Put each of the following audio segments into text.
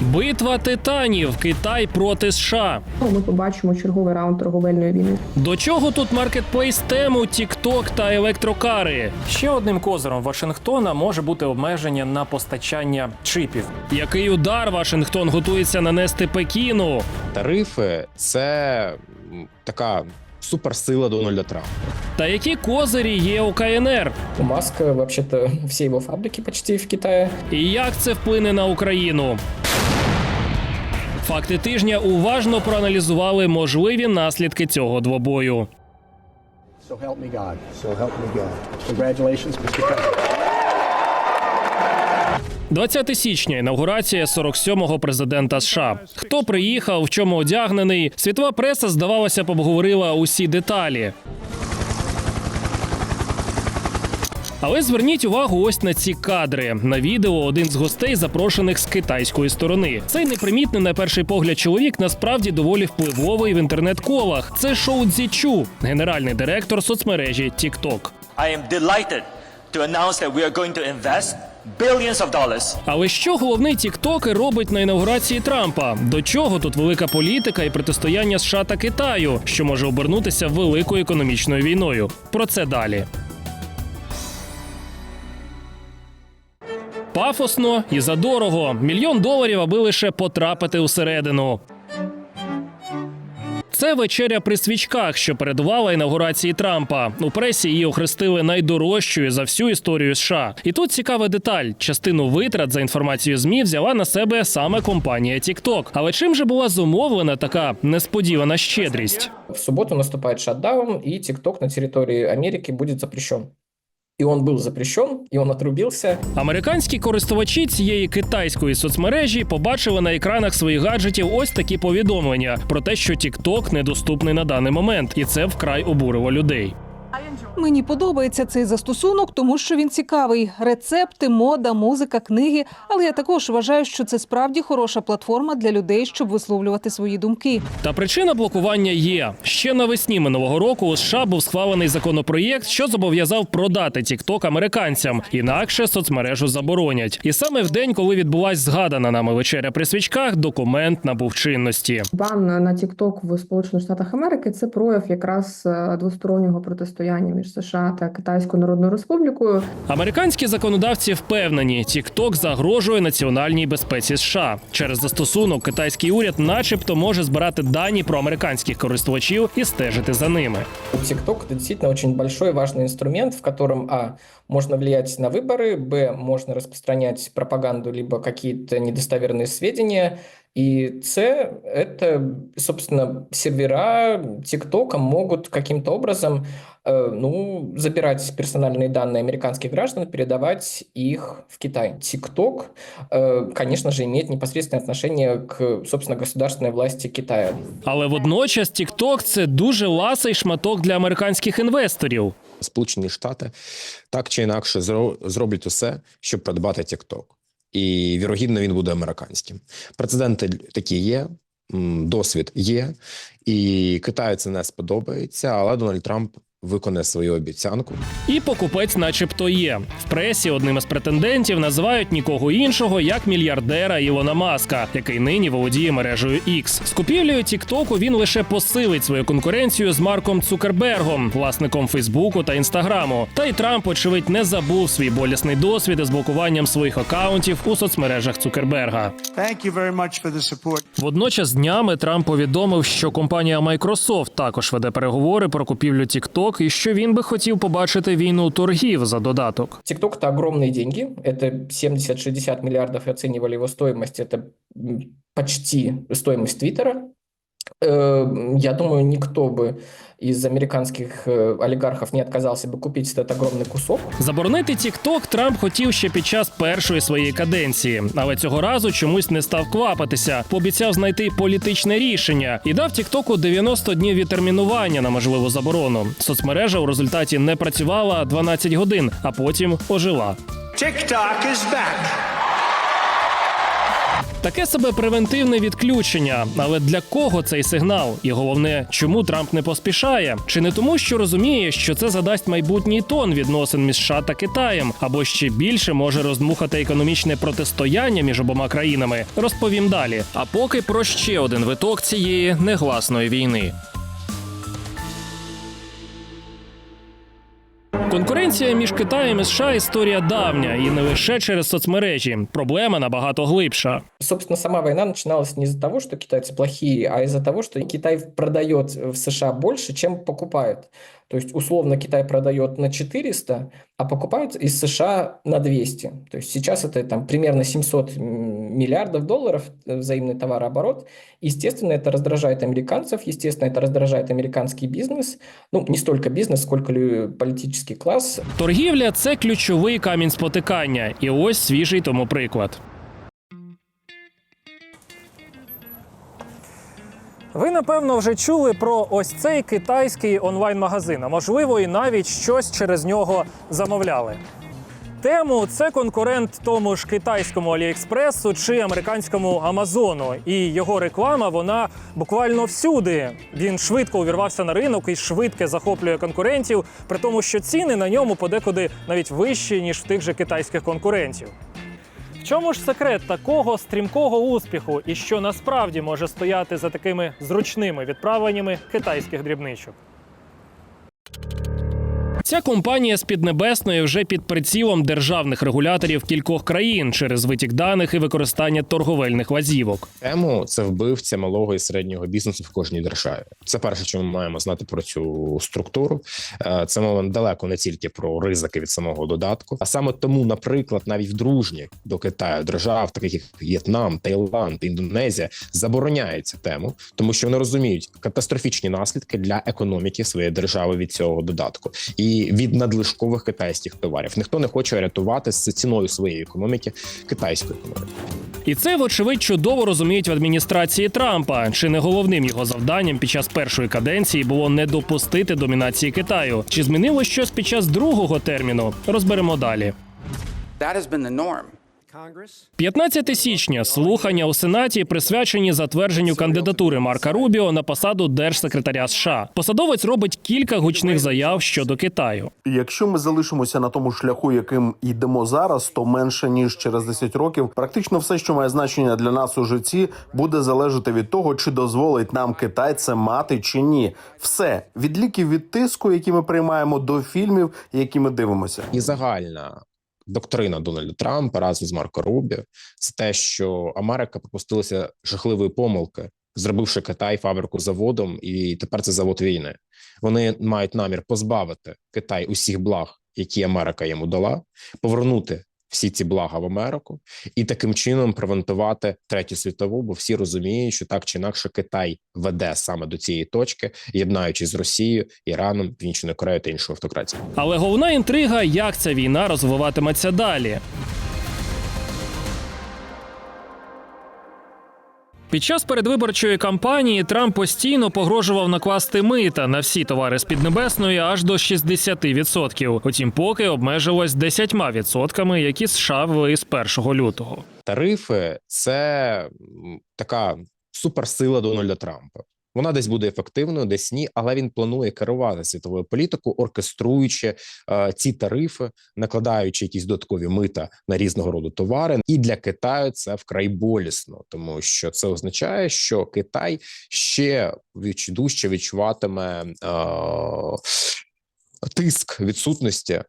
Битва титанів Китай проти США. Ми побачимо черговий раунд торговельної війни. До чого тут маркетплейс тему TikTok та електрокари? Ще одним козиром Вашингтона може бути обмеження на постачання чипів. Який удар Вашингтон готується нанести Пекіну? Тарифи це така суперсила Дональда Трампа. Та які козирі є у КНР? У Маска вообще-то все его фабрики почти в Китае. І як це вплине на Україну? Факти тижня уважно проаналізували можливі наслідки цього двобою. So help me God. So help me God. Congratulations, Mr. President. 20 січня інаугурація 47-го президента США. Хто приїхав, в чому одягнений? Світова преса, здавалося, обговорила усі деталі. Але зверніть увагу ось на ці кадри. На відео один з гостей, запрошених з китайської сторони. Цей непримітний на перший погляд чоловік насправді доволі впливовий в інтернет-колах. Це Шоу Цзічу, генеральний директор соцмережі TikTok. I am delighted to announce that we are going to invest billions of dollars Але що головний тіктокер робить на інаугурації Трампа? До чого тут велика політика і протистояння США та Китаю, що може обернутися великою економічною війною? Про це далі. Пафосно і задорого. Мільйон доларів, аби лише потрапити усередину. Це вечеря при свічках, що передувала інаугурації Трампа. У пресі її охрестили найдорожчою за всю історію США. І тут цікава деталь: частину витрат за інформацією змі взяла на себе саме компанія TikTok. Але чим же була зумовлена така несподівана щедрість? В субботу наступает шатдаун, и ТикТок на территории Америки будет запрещен. И он був запрещен, і он отрубився. Американські користувачі цієї китайської соцмережі побачили на екранах своїх гаджетів ось такі повідомлення про те, що TikTok недоступний на даний момент, і це вкрай обурило людей. Мені подобається цей застосунок, тому що він цікавий. Рецепти, мода, музика, книги. Але я також вважаю, що це справді хороша платформа для людей, щоб висловлювати свої думки. Та причина блокування є ще навесні минулого року. У США був схвалений законопроєкт, що зобов'язав продати TikTok американцям, інакше соцмережу заборонять. І саме в день, коли відбулась згадана нами вечеря при свічках, документ набув чинності. Бан на TikTok в Сполучених Штатах Америки це прояв якраз е, двостороннього протистояння між США та Китайською Народною Республікою. Американські законодавці впевнені, TikTok загрожує національній безпеці США. Через застосунок китайський уряд, начебто, може збирати дані про американських користувачів і стежити за ними. ТикТок это действительно очень большой и важный инструмент, в котором, а, можно влиять на выборы, б, можно распространять пропаганду, либо какие-то недостоверные сведения, и С, это, собственно, сервера ТикТока могут каким-то образом, э, ну, забирать персональные данные американских граждан, передавать их в Китай. ТикТок, э, конечно же, имеет непосредственное отношение к, собственно, государственной власти Китая. Але водночас TikTok – це дуже ласий шматок для американських інвесторів. Сполучені Штати так чи інакше зро- зроблять усе, щоб придбати TikTok. І вірогідно він буде американським. Прецеденти такі є, м, досвід є, і Китаю це не сподобається, але Дональд Трамп виконає свою обіцянку. І покупець, начебто, є. В пресі одним із претендентів називають нікого іншого як мільярдера Ілона Маска, який нині володіє мережею X. З купівлею Тіктоку він лише посилить свою конкуренцію з Марком Цукербергом, власником Фейсбуку та Інстаграму. Та й Трамп, очевидь, не забув свій болісний досвід із блокуванням своїх акаунтів у соцмережах Цукерберга. Thank you very much for the support. Водночас днями Трамп повідомив, що компанія Microsoft також веде переговори про купівлю TikTok і що він би хотів побачити війну торгів за додаток. ТикТок это огромные деньги, это 70-60 миллиардов оценивали его стоимость, это м, почти стоимость Твиттера. Э, Я думаю, никто бы из американских э, олигархов не отказался бы купить этот огромный кусок. Заборонити TikTok Трамп хотів ще під час першої своєї каденції, але цього разу чомусь не став квапитися. Пообіцяв знайти політичне рішення і дав TikTok 90 днів відтермінування на можливу заборону. Соцмережа у результаті не працювала 12 годин, а потім ожила. TikTok is back. Таке себе превентивне відключення. Але для кого цей сигнал? І головне, чому Трамп не поспішає? Чи не тому, що розуміє, що це задасть майбутній тон відносин між США та Китаєм, або ще більше може роздмухати економічне протистояння між обома країнами? Розповім далі. А поки про ще один виток цієї негласної війни. Конкуренція між Китаєм і США історія давня і не лише через соцмережі. Проблема набагато глибша. Собственно, сама война начиналась не из-за того, что китайцы плохие, а из-за того, что Китай продает в США больше, чем покупает. То есть, условно, Китай продает на 400, а покупает из США на 200. То есть сейчас это там примерно 700 миллиардов долларов э, взаимный товарооборот. Естественно, это раздражает американцев, естественно, это раздражает американский бизнес. Ну, не столько бизнес, сколько ли политический класс. Торгівля це ключовий камінь спотикання, і ось свіжий тому приклад. Ви напевно вже чули про ось цей китайський онлайн-магазин, а можливо, і навіть щось через нього замовляли. Тему це конкурент тому ж китайському Аліекспресу чи американському Амазону. І його реклама вона буквально всюди. Він швидко увірвався на ринок і швидко захоплює конкурентів, при тому, що ціни на ньому подекуди навіть вищі ніж в тих же китайських конкурентів. Чому ж секрет такого стрімкого успіху, і що насправді може стояти за такими зручними відправленнями китайських дрібничок? Ця компанія з Піднебесної вже під прицілом державних регуляторів кількох країн через витік даних і використання торговельних лазівок. Тему це вбивця малого і середнього бізнесу в кожній державі. Це перше, що ми маємо знати про цю структуру. Е, Це мова далеко не тільки про ризики від самого додатку, а саме тому, наприклад, навіть в дружніх до Китаю держав, таких як В'єтнам, Таїланд, Індонезія, забороняють цю тему, тому що вони розуміють катастрофічні наслідки для економіки своєї держави від цього додатку і від надлишкових китайських товарів. Ніхто не хоче рятувати з ціною своєї економіки китайську економіку. І це, вочевидь, чудово розуміють в адміністрації Трампа. Чи не головним його завданням під час першої каденції було не допустити домінації Китаю? Чи змінило щось під час другого терміну? Розберемо далі. That has been the norm. 15 січня слухання у сенаті присвячені затвердженню кандидатури Марка Рубіо на посаду держсекретаря США. Посадовець робить кілька гучних заяв щодо Китаю. Якщо ми залишимося на тому шляху, яким йдемо зараз, то менше ніж через 10 років, практично все, що має значення для нас у житті, буде залежати від того, чи дозволить нам Китай це мати чи ні. Все від ліків від тиску, які ми приймаємо, до фільмів, які ми дивимося. І загальна доктрина Дональда Трампа разом з Марко Рубі це те, що Америка пропустилася жахливої помилки, зробивши Китай фабрику заводом, і тепер це завод війни. Вони мають намір позбавити Китай усіх благ, які Америка йому дала, повернути всі ці блага в Америку і таким чином превентувати третю світову, бо всі розуміють, що так чи інакше Китай веде саме до цієї точки, єднаючись з Росією, Іраном, Північною Кореєю та іншою автократією. Але головна інтрига, як ця війна розвиватиметься далі. Під час передвиборчої кампанії Трамп постійно погрожував накласти мита на всі товари з Піднебесної аж до 60%. Утім, поки обмежилось 10%, які США ввели з 1 лютого. Тарифи це така суперсила Дональда Трампа. Вона десь буде ефективною, десь ні, але він планує керувати світовою політикою, оркеструючи е, ці тарифи, накладаючи якісь додаткові мита на різного роду товари. І для Китаю це вкрай болісно, тому що це означає, що Китай ще дужче відчуватиме е, тиск відсутності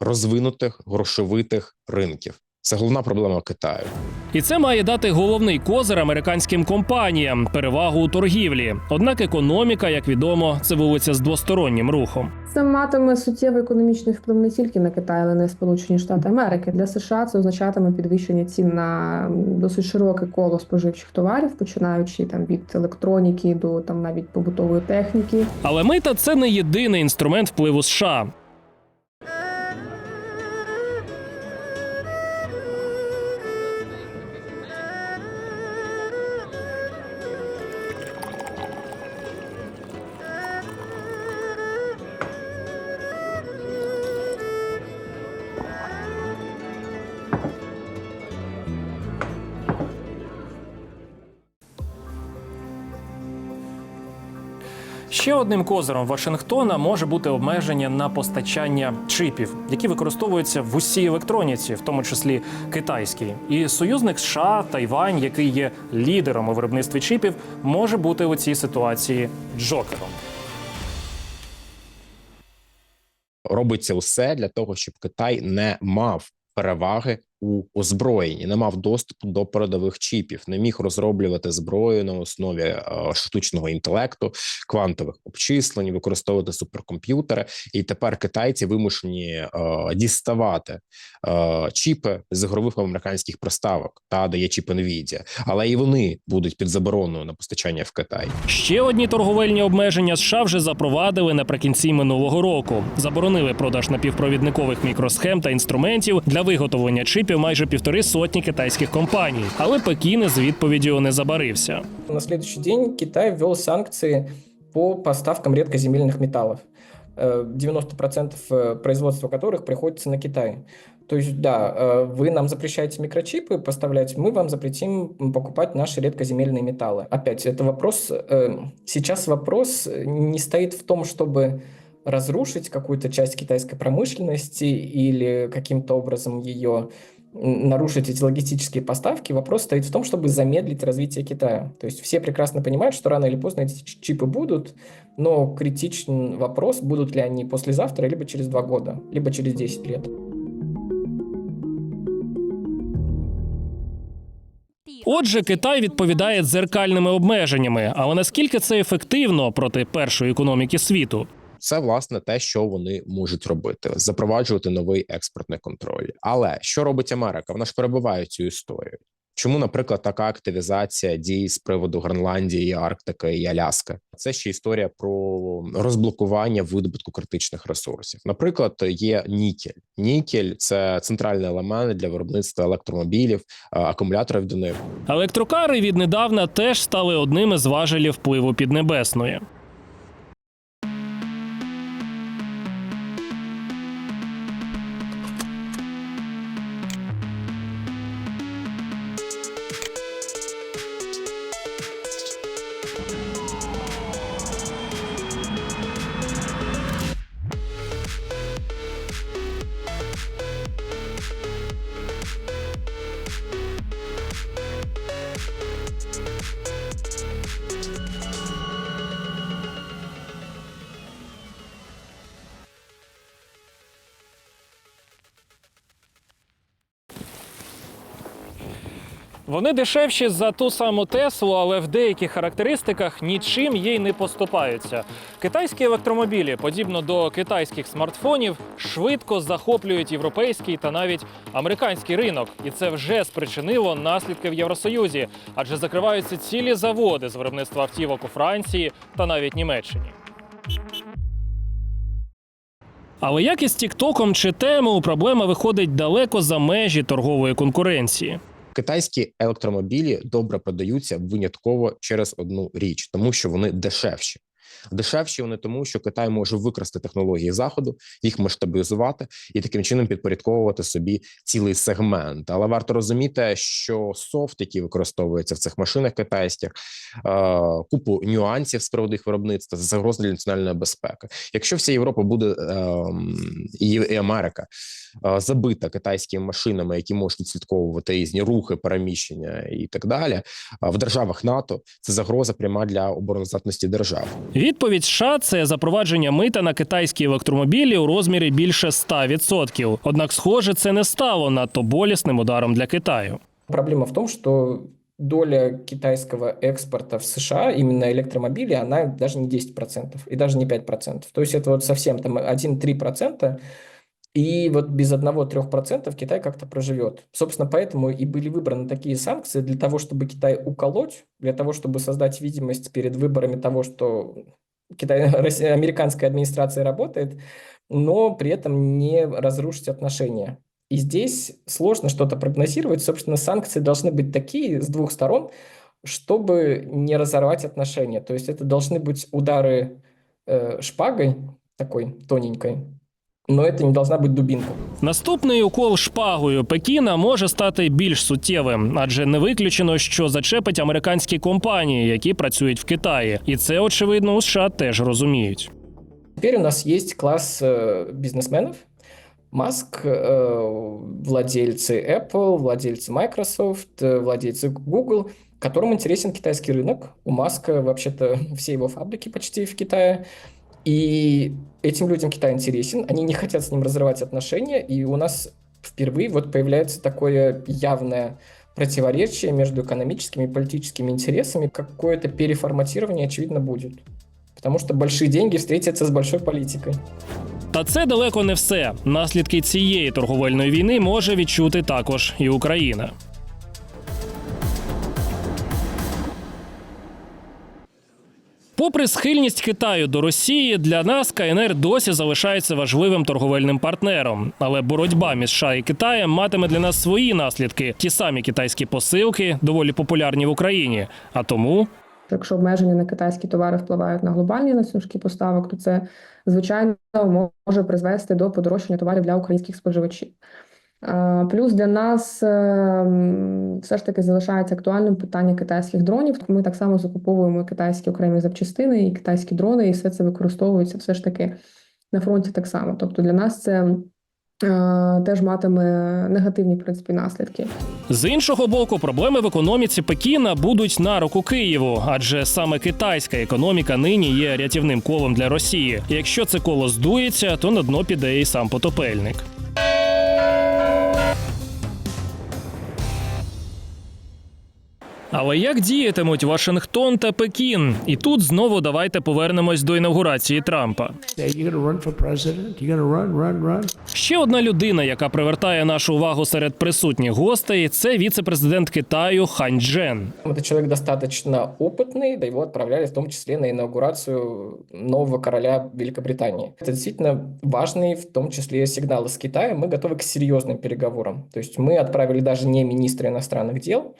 розвинутих грошовитих ринків. Це головна проблема Китаю. І це має дати головний козир американським компаніям перевагу у торгівлі. Однак економіка, як відомо, це вулиця з двостороннім рухом. Це матиме суттєвий економічний вплив не тільки на Китай, але й на Сполучені Штати Америки. Для США це означатиме підвищення цін на досить широке коло споживчих товарів, починаючи там від електроніки до там навіть побутової техніки. Але мита це не єдиний інструмент впливу США. Ще одним козиром Вашингтона може бути обмеження на постачання чипів, які використовуються в усій електроніці, в тому числі китайській. І союзник США Тайвань, який є лідером у виробництві чипів, може бути у цій ситуації джокером. робиться усе для того, щоб Китай не мав переваги у озброєнні, не мав доступу до передових чіпів, не міг розроблювати зброю на основі е, штучного інтелекту, квантових обчислень, використовувати суперкомп'ютери. І тепер китайці вимушені е, діставати е, чіпи з ігрових американських приставок та дає чіпи Nvidia. але і вони будуть під забороною на постачання в Китай. Ще одні торговельні обмеження США вже запровадили наприкінці минулого року. Заборонили продаж напівпровідникових мікросхем та інструментів для виготовлення чипів майже півтори сотні китайських компаній. Але Пекін із відповіддю не забарився. На следующий день Китай ввел санкции по поставкам редкоземельных металлов, э, 90% э, производства которых приходится на Китай. То есть, да, э, вы нам запрещаете микрочипы поставлять, мы вам запретим покупать наши редкоземельные металлы. Опять, это вопрос, э, сейчас вопрос не стоит в том, чтобы разрушить какую-то часть китайской промышленности или каким-то образом ее м, нарушить эти логистические поставки. Вопрос стоит в том, чтобы замедлить развитие Китая. То есть все прекрасно понимают, что рано или поздно эти ч- чипы будут, но критичен вопрос, будут ли они послезавтра, либо через два года, либо через 10 лет. Отже, Китай відповідає дзеркальними обмеженнями. Але наскільки це ефективно проти першої економіки світу? Це власне те, що вони можуть робити: запроваджувати новий експортний контроль. Але що робить Америка? Вона ж перебуває цю історію. Чому, наприклад, така активізація дій з приводу Гренландії, Арктики і Аляски? Це ще історія про розблокування видобутку критичних ресурсів. Наприклад, є нікель. Нікель це центральний елемент для виробництва електромобілів, е, акумуляторів до них. Електрокари віднедавна теж стали одним із важелів впливу Піднебесної. Вони дешевші за ту саму Теслу, але в деяких характеристиках нічим їй не поступаються. Китайські електромобілі, подібно до китайських смартфонів, швидко захоплюють європейський та навіть американський ринок, і це вже спричинило наслідки в Євросоюзі, адже закриваються цілі заводи з виробництва автівок у Франції та навіть Німеччині. Але як із Тіктоком чи тему проблема виходить далеко за межі торгової конкуренції. Китайські електромобілі добре продаються винятково через одну річ, тому що вони дешевші. Дешевші вони тому, що Китай може використати технології заходу, їх масштабізувати і таким чином підпорядковувати собі цілий сегмент. Але варто розуміти, що софт, який використовується в цих машинах китайських, е, купу нюансів з приводу їх виробництва, це загроза для національної безпеки. Якщо вся Європа буде е, і, Америка е, забита китайськими машинами, які можуть відслідковувати різні рухи, переміщення і так далі, в державах НАТО це загроза пряма для обороноздатності держав. Відповідь США це запровадження мита на китайські електромобілі у розмірі більше 100%. Однак, схоже, це не стало надто болісним ударом для Китаю. Проблема в том, что доля китайского экспорта в США, именно электромобилей, она даже не 10% и даже не 5%. То есть это вот совсем там 1-3%. И вот без 1-3% Китай как-то проживет. Собственно, поэтому и были выбраны такие санкции для того, чтобы Китай уколоть, для того, чтобы создать видимость перед выборами того, что Китай, американская администрация работает, но при этом не разрушить отношения. И здесь сложно что-то прогнозировать. Собственно, санкции должны быть такие с двух сторон, чтобы не разорвать отношения. То есть это должны быть удары э, шпагой такой тоненькой, но это не должна быть дубинка. Наступний укол шпагою Пекіна може стати більш суттєвим, адже не виключено, що зачепить американські компанії, які працюють в Китаї, і це очевидно у США теж розуміють. Теперь у нас есть класс э, бизнесменов. Маск, э, владельцы Apple, владельцы Microsoft, э, владельцы Google, которым интересен китайский рынок. У Маска вообще-то все его фабрики почти в Китае. И этим людям Китай интересен, они не хотят с ним разрывать отношения, и у нас впервые вот появляется такое явное противоречие между экономическими и политическими интересами. Какое-то переформатирование, очевидно, будет. Потому что большие деньги встретятся с большой политикой. Та це далеко не все. Наслідки цієї торговельної війни може відчути також і Україна. Попри схильність Китаю до Росії, для нас КНР досі залишається важливим торговельним партнером. Але боротьба між США і Китаєм матиме для нас свої наслідки. Ті самі китайські посилки доволі популярні в Україні. А тому Якщо обмеження на китайські товари впливають на глобальні націнки поставок, то це звичайно може призвести до подорожчання товарів для українських споживачів. Е, Плюс для нас е, все ж таки залишається актуальним питання китайських дронів. Ми так само закуповуємо китайські окремі запчастини і китайські дрони, і все це використовується все ж таки на фронті так само. Тобто для нас це е, теж матиме негативні в принципі наслідки. З іншого боку, проблеми в економіці Пекіна будуть на руку Києву, адже саме китайська економіка нині є рятівним колом для Росії. Якщо це коло здується, то на дно піде і сам потопельник. Але як діятимуть Вашингтон та Пекін? І тут знову давайте повернемось до інаугурації Трампа. Say, you going to run for president? You going to run, run, run? Ще одна людина, яка привертає нашу увагу серед присутніх гостей, це віце-президент Китаю Хань Джен. Это человек достаточно опытный, да его отправляли в том числе на инаугурацию нового короля Великобритании. Это действительно важный, в том числе, сигнал из Китая. Мы готовы к серьезным переговорам. То есть мы отправили даже не министра иностранных дел,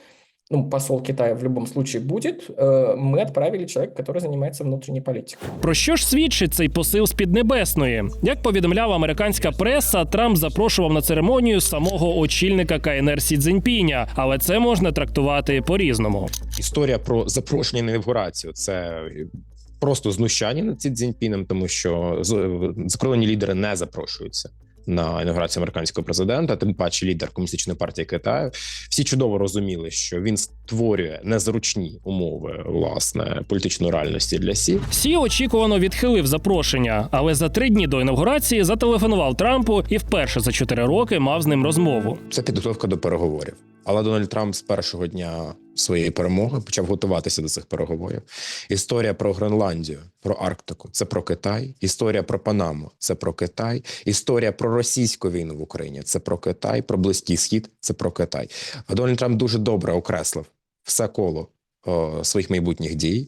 ну, посол Китая в любом случае будет, э, мы отправили человека, который занимается внутренней политикой. Про що ж свідчить цей посил з Піднебесної? Як повідомляла американська преса, Трамп запрошував на церемонію самого очільника КНР Сі Цзіньпіня, але це можна трактувати по-різному. Історія про запрошення на інавгурацію це просто знущання над Сі Цзіньпіном, тому що з- закордонні лідери не запрошуються. На інаугурацію американського президента, тим паче лідер комуністичної партії Китаю, всі чудово розуміли, що він створює незручні умови власне політичної реальності для Сі. Сі очікувано відхилив запрошення, але за три дні до інавгурації зателефонував Трампу і вперше за чотири роки мав з ним розмову. Це підготовка до переговорів. Але Дональд Трамп з першого дня своєї перемоги почав готуватися до цих переговорів. Історія про Гренландію, про Арктику це про Китай. Історія про Панаму це про Китай. Історія про російську війну в Україні це про Китай. Про Близький Схід це про Китай. А Дональд Трамп дуже добре окреслив все коло. Своїх майбутніх дій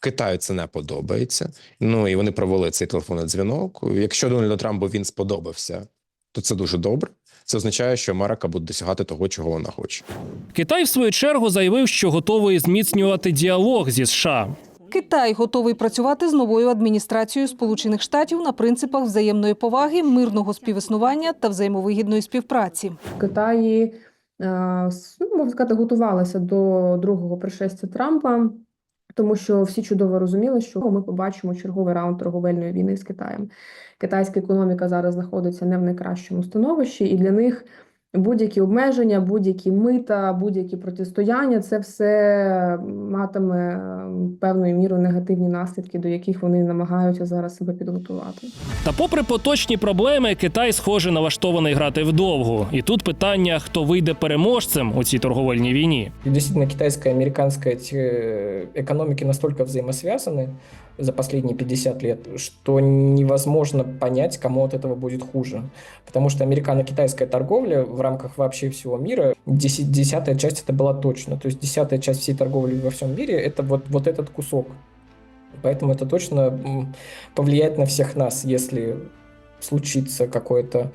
Китаю це не подобається. Ну і вони провели цей телефонний дзвінок. Якщо Дональду Трампу він сподобався, то це дуже добре. Це означає, що Америка буде досягати того, чого вона хоче. Китай, в свою чергу, заявив, що готовий зміцнювати діалог зі США. Китай готовий працювати з новою адміністрацією Сполучених Штатів на принципах взаємної поваги, мирного співіснування та взаємовигідної співпраці. Китаї е, ну, можна сказати, готувалися до другого пришестя Трампа, тому що всі чудово розуміли, що ми побачимо черговий раунд торговельної війни з Китаєм. Китайська економіка зараз знаходиться не в найкращому становищі, і для них будь-які обмеження, будь-які мита, будь-які протистояння це все матиме е, певною мірою негативні наслідки, до яких вони намагаються зараз себе підготувати. Та попри поточні проблеми, Китай, схоже, налаштований грати вдовгу. І тут питання: хто вийде переможцем у цій торговельній війні? И действительно, китайская и американская эти э, экономики настолько взаимосвязаны за последние 50 лет, что невозможно понять, кому от этого будет хуже. Потому что американо-китайская торговля в рамках вообще всего мира, деся- десятая часть это была точно. То есть десятая часть всей торговли во всем мире это вот, вот этот кусок. Поэтому это точно повлияет на всех нас, если случиться какое-то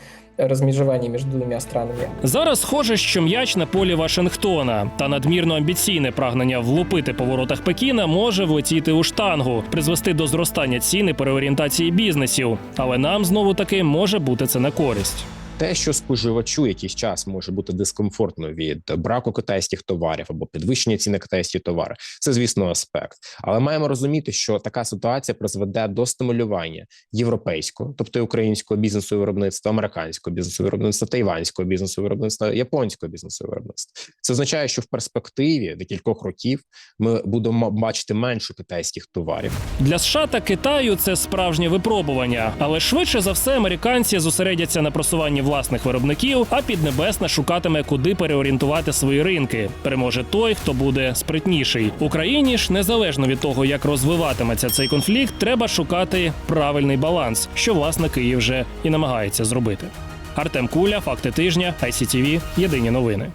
розміжування між двома странами. Зараз схоже, що м'яч на полі Вашингтона, та надмірно амбіційне прагнення влупити по воротах Пекіна може влетіти у штангу, призвести до зростання ціни переорієнтації бізнесів. Але нам знову таки може бути це на користь. Те, що споживачу якийсь час може бути дискомфортно від браку китайських товарів або підвищення ціни на китайські товари, це звісно аспект. Але маємо розуміти, що така ситуація призведе до стимулювання європейського, тобто українського бізнесу виробництва, американського бізнесу і виробництва, тайванського бізнесу виробництва, японського бізнесу виробництва. Це означає, що в перспективі декількох років ми будемо бачити менше китайських товарів. Для США та Китаю це справжнє випробування, але швидше за все американці зосередяться на просуванні власних виробників, а Піднебесна шукатиме, куди переорієнтувати свої ринки. Переможе той, хто буде спритніший. Україні ж незалежно від того, як розвиватиметься цей конфлікт, треба шукати правильний баланс, що власне Київ вже і намагається зробити. Артем Куля, факти тижня, ICTV, Єдині новини.